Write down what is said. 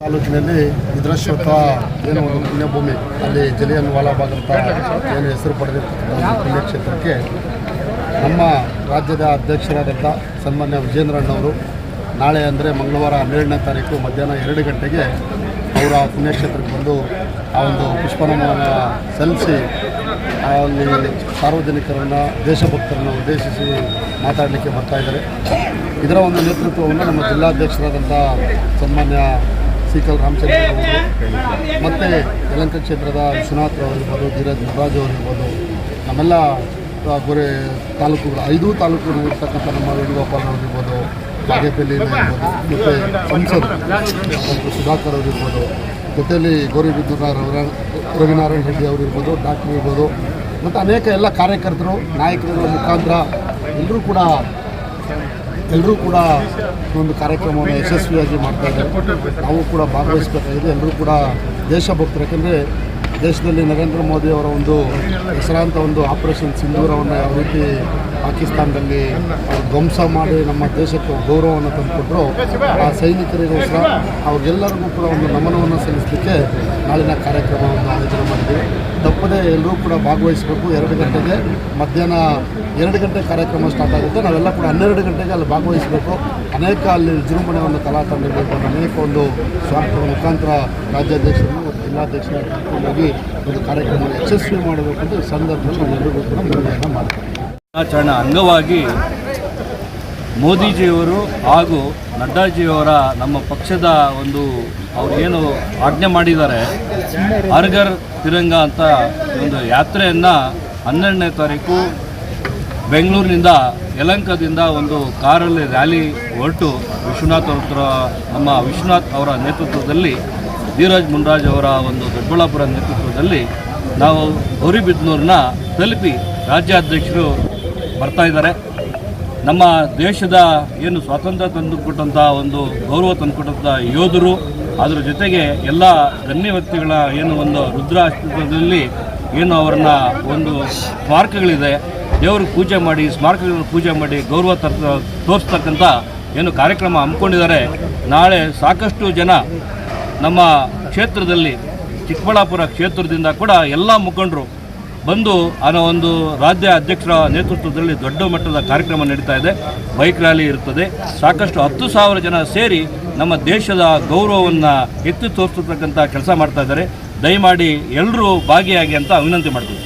ತಾಲೂಕಿನಲ್ಲಿ ಇದ್ರಶ್ವತ ಏನು ಒಂದು ಪುಣ್ಯಭೂಮಿ, ಅಲ್ಲಿ ಜಲಿಯನ್ ವಾಲಾಬಾಗ್ ಅಂತ ಏನು ಹೆಸರು ಪಡೆದಿರ್ತಕ್ಕಂಥ ಪುಣ್ಯಕ್ಷೇತ್ರಕ್ಕೆ ನಮ್ಮ ರಾಜ್ಯದ ಅಧ್ಯಕ್ಷರಾದಂಥ ಸನ್ಮಾನ್ಯ ವಿಜೇಂದ್ರಣ್ಣವರು ನಾಳೆ ಅಂದರೆ ಮಂಗಳವಾರ ಹನ್ನೆರಡನೇ ತಾರೀಕು ಮಧ್ಯಾಹ್ನ ಎರಡು ಗಂಟೆಗೆ ಅವರ ಪುಣ್ಯಕ್ಷೇತ್ರಕ್ಕೆ ಬಂದು ಆ ಒಂದು ಪುಷ್ಪನಮನ ಸಲ್ಲಿಸಿ ಅಲ್ಲಿ ಸಾರ್ವಜನಿಕರನ್ನು, ದೇಶಭಕ್ತರನ್ನು ಉದ್ದೇಶಿಸಿ ಮಾತಾಡಲಿಕ್ಕೆ ಬರ್ತಾ ಇದ್ದಾರೆ. ಇದರ ಒಂದು ನೇತೃತ್ವವನ್ನು ನಮ್ಮ ಜಿಲ್ಲಾಧ್ಯಕ್ಷರಾದಂಥ ಸನ್ಮಾನ್ಯ ಸಿಕಲ್ ರಾಮಚಂದ್ರ ಮತ್ತು ಯಲಂಕ ಕ್ಷೇತ್ರದ ವಿಶ್ವನಾಥ್ ಅವರಿರ್ಬೋದು ಧೀರಜ್ ಮುರಾಜ್ ಅವರಿರ್ಬೋದು ನಮ್ಮೆಲ್ಲ ಗುರೆ ತಾಲೂಕುಗಳು, ಐದು ತಾಲೂಕುಗಳು ಇರ್ತಕ್ಕಂಥ ನಮ್ಮ ವೇಣುಗೋಪಾಲ್ ಅವರಿರ್ಬೋದು ಬಾಗೇಪಲ್ಲಿ ಇರ್ಬೋದು, ಮತ್ತು ಸಂಸದರು ಸುಧಾಕರ್ ಅವರಿರ್ಬೋದು ಜೊತೆಯಲ್ಲಿ ಗೌರಿಬಿದ್ದೂರ ರವಿನಾರಾಯಣ ರೆಡ್ಡಿ ಅವರಿರ್ಬೋದು ಡಾಕ್ಟರ್ ಇರ್ಬೋದು, ಮತ್ತು ಅನೇಕ ಎಲ್ಲ ಕಾರ್ಯಕರ್ತರು ನಾಯಕರುಗಳ ಮುಖಾಂತರ ಎಲ್ಲರೂ ಕೂಡ ಎಲ್ಲರೂ ಕೂಡ ಒಂದು ಕಾರ್ಯಕ್ರಮವನ್ನು ಯಶಸ್ವಿಯಾಗಿ ಮಾಡ್ತಾ ಇದ್ದಾರೆ. ನಾವು ಕೂಡ ಭಾಗವಹಿಸಬೇಕಾಗಿದೆ. ಎಲ್ಲರೂ ಕೂಡ ದೇಶಭಕ್ತರು. ಯಾಕಂದರೆ ದೇಶದಲ್ಲಿ ನರೇಂದ್ರ ಮೋದಿ ಅವರ ಒಂದು ಹೆಸರಾಂತ ಒಂದು ಆಪರೇಷನ್ ಸಿಂಧೂರವನ್ನು ಯಾವ ರೀತಿ ಪಾಕಿಸ್ತಾನದಲ್ಲಿ ಧ್ವಂಸ ಮಾಡಿ ನಮ್ಮ ದೇಶಕ್ಕೆ ಗೌರವವನ್ನು ತಂದುಕೊಟ್ರು ಆ ಸೈನಿಕರಿಗೋಸ್ಕರ ಅವ್ರಿಗೆಲ್ಲರಿಗೂ ಕೂಡ ಒಂದು ನಮನವನ್ನು ಸಲ್ಲಿಸಲಿಕ್ಕೆ ನಾಳಿನ ಕಾರ್ಯಕ್ರಮವನ್ನು ಆಯೋಜನೆ ಮಾಡಿದ್ದೀವಿ. ತಪ್ಪದೇ ಎಲ್ಲರೂ ಕೂಡ ಭಾಗವಹಿಸಬೇಕು. ಎರಡು ಗಂಟೆಗೆ ಮಧ್ಯಾಹ್ನ ಎರಡು ಗಂಟೆ ಕಾರ್ಯಕ್ರಮ ಸ್ಟಾರ್ಟ್ ಆಗುತ್ತೆ. ನಾವೆಲ್ಲ ಕೂಡ ಹನ್ನೆರಡು ಗಂಟೆಗೆ ಅಲ್ಲಿ ಭಾಗವಹಿಸಬೇಕು. ಅನೇಕ ಅಲ್ಲಿ ವಿಜೃಂಭಣೆ ಒಂದು ಕಲಾ ಅನೇಕ ಒಂದು ಸ್ವಾರ್ಥ ಮುಖಾಂತರ ರಾಜ್ಯಾಧ್ಯಕ್ಷರು ಜಿಲ್ಲಾಧ್ಯಕ್ಷರು ಕರ್ಕೊಂಡೋಗಿ ಒಂದು ಕಾರ್ಯಕ್ರಮ ಯಶಸ್ವಿ ಮಾಡಬೇಕು ಅಂತ ಈ ಸಂದರ್ಭದಲ್ಲಿ ಎಲ್ಲರೂ ಕೂಡ ಅಂಗವಾಗಿ ಮೋದಿಜಿಯವರು ಹಾಗೂ ನಡ್ಡಾಜಿಯವರ ನಮ್ಮ ಪಕ್ಷದ ಒಂದು ಅವ್ರು ಏನು ಆಜ್ಞೆ ಮಾಡಿದ್ದಾರೆ, ಅರ್ಗರ್ ತಿರಂಗ ಅಂತ ಒಂದು ಯಾತ್ರೆಯನ್ನು ಹನ್ನೆರಡನೇ ತಾರೀಕು ಬೆಂಗಳೂರಿನಿಂದ ಯಲಂಕದಿಂದ ಒಂದು ಕಾರಲ್ಲಿ ರ್ಯಾಲಿ ಹೊರಟು ವಿಶ್ವನಾಥ್ ಅವ್ರ ನಮ್ಮ ವಿಶ್ವನಾಥ್ ಅವರ ನೇತೃತ್ವದಲ್ಲಿ ಧೀರಜ್ ಮುನ್ರಾಜ್ ಅವರ ಒಂದು ದೊಡ್ಡಬಳ್ಳಾಪುರ ನೇತೃತ್ವದಲ್ಲಿ ನಾವು ಗೌರಿಬಿದ್ನೂರನ್ನ ತಲುಪಿ ರಾಜ್ಯಾಧ್ಯಕ್ಷರು ಬರ್ತಾ ಇದ್ದಾರೆ. ನಮ್ಮ ದೇಶದ ಏನು ಸ್ವಾತಂತ್ರ್ಯ ತಂದುಕೊಟ್ಟಂಥ ಒಂದು ಗೌರವ ತಂದುಕೊಟ್ಟಂಥ ಯೋಧರು, ಅದರ ಜೊತೆಗೆ ಎಲ್ಲ ಗಣ್ಯ ವ್ಯಕ್ತಿಗಳ ಏನು ಒಂದು ರುದ್ರಾಷ್ಟದಲ್ಲಿ ಏನು ಅವರನ್ನ ಒಂದು ಸ್ಮಾರಕಗಳಿದೆ, ದೇವ್ರಿಗೆ ಪೂಜೆ ಮಾಡಿ ಸ್ಮಾರಕಗಳನ್ನು ಪೂಜೆ ಮಾಡಿ ಗೌರವ ತರ ತೋರಿಸ್ತಕ್ಕಂಥ ಏನು ಕಾರ್ಯಕ್ರಮ ಹಮ್ಮಿಕೊಂಡಿದ್ದಾರೆ. ನಾಳೆ ಸಾಕಷ್ಟು ಜನ ನಮ್ಮ ಕ್ಷೇತ್ರದಲ್ಲಿ, ಚಿಕ್ಕಬಳ್ಳಾಪುರ ಕ್ಷೇತ್ರದಿಂದ ಕೂಡ ಎಲ್ಲ ಮುಖಂಡರು ಬಂದು ಅನ್ನೋ ಒಂದು ರಾಜ್ಯ ಅಧ್ಯಕ್ಷರ ನೇತೃತ್ವದಲ್ಲಿ ದೊಡ್ಡ ಮಟ್ಟದ ಕಾರ್ಯಕ್ರಮ ನಡೀತಾ ಇದೆ. ಬೈಕ್ ರ್ಯಾಲಿ ಇರುತ್ತದೆ. ಸಾಕಷ್ಟು ಹತ್ತು ಸಾವಿರ ಜನ ಸೇರಿ ನಮ್ಮ ದೇಶದ ಗೌರವವನ್ನು ಎತ್ತಿ ತೋರಿಸ್ತಕ್ಕಂಥ ಕೆಲಸ ಮಾಡ್ತಾ ಇದ್ದಾರೆ. ದಯಮಾಡಿ ಎಲ್ಲರೂ ಭಾಗಿಯಾಗಿ ಅಂತ ವಿನಂತಿ ಮಾಡ್ತೀವಿ